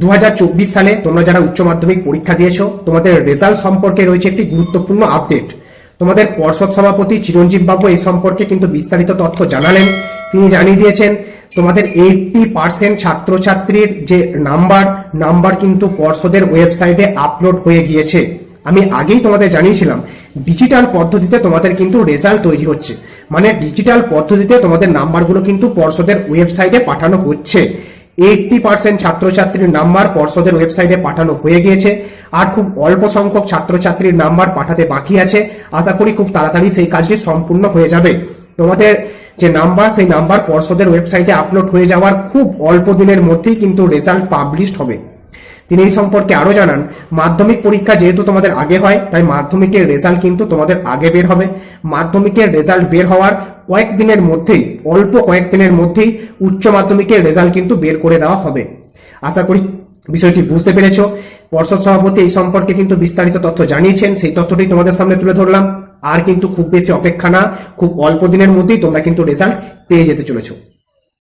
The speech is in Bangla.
দু হাজার চব্বিশ সালে তোমরা যারা উচ্চ মাধ্যমিক পরীক্ষা দিয়েছ, তোমাদের রেজাল্ট সম্পর্কে রয়েছে একটি গুরুত্বপূর্ণ আপডেট তোমাদের পর্ষদ সভাপতি চিরঞ্জীব বাবু এই সম্পর্কে কিন্তু বিস্তারিত তথ্য জানালেন। তিনি জানিয়ে দিয়েছেন, তোমাদের এইটটি পার্সেন্ট ছাত্রছাত্রীর যে নাম্বার নাম্বার কিন্তু পর্ষদের ওয়েবসাইটে আপলোড হয়ে গিয়েছে। আমি আগেই তোমাদের জানিয়েছিলাম ডিজিটাল পদ্ধতিতে তোমাদের কিন্তু রেজাল্ট তৈরি হচ্ছে। মানে ডিজিটাল পদ্ধতিতে তোমাদের নাম্বারগুলো কিন্তু পর্ষদের ওয়েবসাইটে পাঠানো হচ্ছে। এইটটি পার্সেন্ট ছাত্রছাত্রীর নাম্বার পর্ষদের ওয়েবসাইটে পাঠানো হয়ে গিয়েছে। আর খুব অল্প সংখ্যক ছাত্রছাত্রীর নাম্বার পাঠাতে বাকি আছে। আশা করি খুব তাড়াতাড়ি সেই কাজটি সম্পূর্ণ হয়ে যাবে। তোমাদের যে নাম্বার, সেই নাম্বার পর্ষদের ওয়েবসাইটে আপলোড হয়ে যাওয়ার খুব অল্প দিনের মধ্যেই কিন্তু রেজাল্ট পাবলিশড হবে। তিনি এই সম্পর্কে আরও জানান, মাধ্যমিক পরীক্ষা যেহেতু তোমাদের আগে হয়, তাই মাধ্যমিকের রেজাল্ট কিন্তু তোমাদের আগে বের হবে। মাধ্যমিকের রেজাল্ট বের হওয়ার কয়েকদিনের মধ্যেই, অল্প কয়েকদিনের মধ্যেই উচ্চ মাধ্যমিকের রেজাল্ট কিন্তু বের করে দেওয়া হবে। আশা করি বিষয়টি বুঝতে পেরেছ। পর্ষদ সভাপতি এই সম্পর্কে কিন্তু বিস্তারিত তথ্য জানিয়েছেন। সেই তথ্যটি তোমাদের সামনে তুলে ধরলাম। আর কিন্তু খুব বেশি অপেক্ষা না, খুব অল্প দিনের মধ্যেই তোমরা কিন্তু রেজাল্ট পেয়ে যেতে চলেছো।